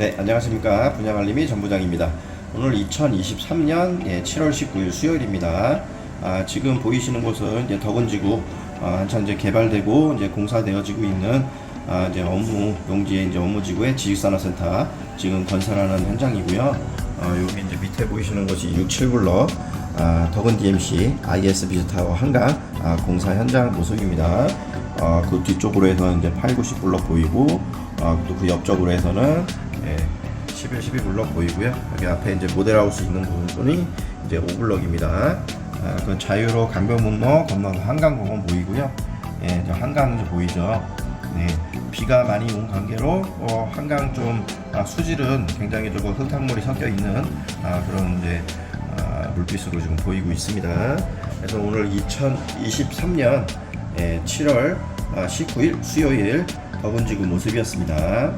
네, 안녕하십니까. 분양알림이 전부장입니다. 오늘 2023년 7월 19일 수요일입니다. 아, 지금 보이시는 곳은 이제 덕은지구 아, 한참 이제 개발되고 이제 공사되어지고 있는 아, 이제 업무 용지의 이제 업무지구의 지식산업센터 지금 건설하는 현장이고요. 어, 여기 이제 밑에 보이시는 곳이 67블럭 아, 덕은 DMC IS 비즈타워 한강 아, 공사 현장 모습입니다. 어, 그 뒤쪽으로 해서 이제 8, 90블럭 보이고 어, 또그 옆쪽으로 해서는 예, 11, 12블럭 보이고요. 여기 앞에 이제 모델하우스 있는 부분이 이제 5블럭입니다. 아, 그 자유로 강변문로 건너서 한강공원 보이고요. 예, 저 한강 이제 보이죠. 네, 비가 많이 온 관계로 어, 한강 좀 아, 수질은 굉장히 조금 흙탕물이 섞여 있는 아, 그런 이제 아, 물빛으로 지금 보이고 있습니다. 그래서 오늘 2023년 7월 19일 수요일 더군지구 모습이었습니다.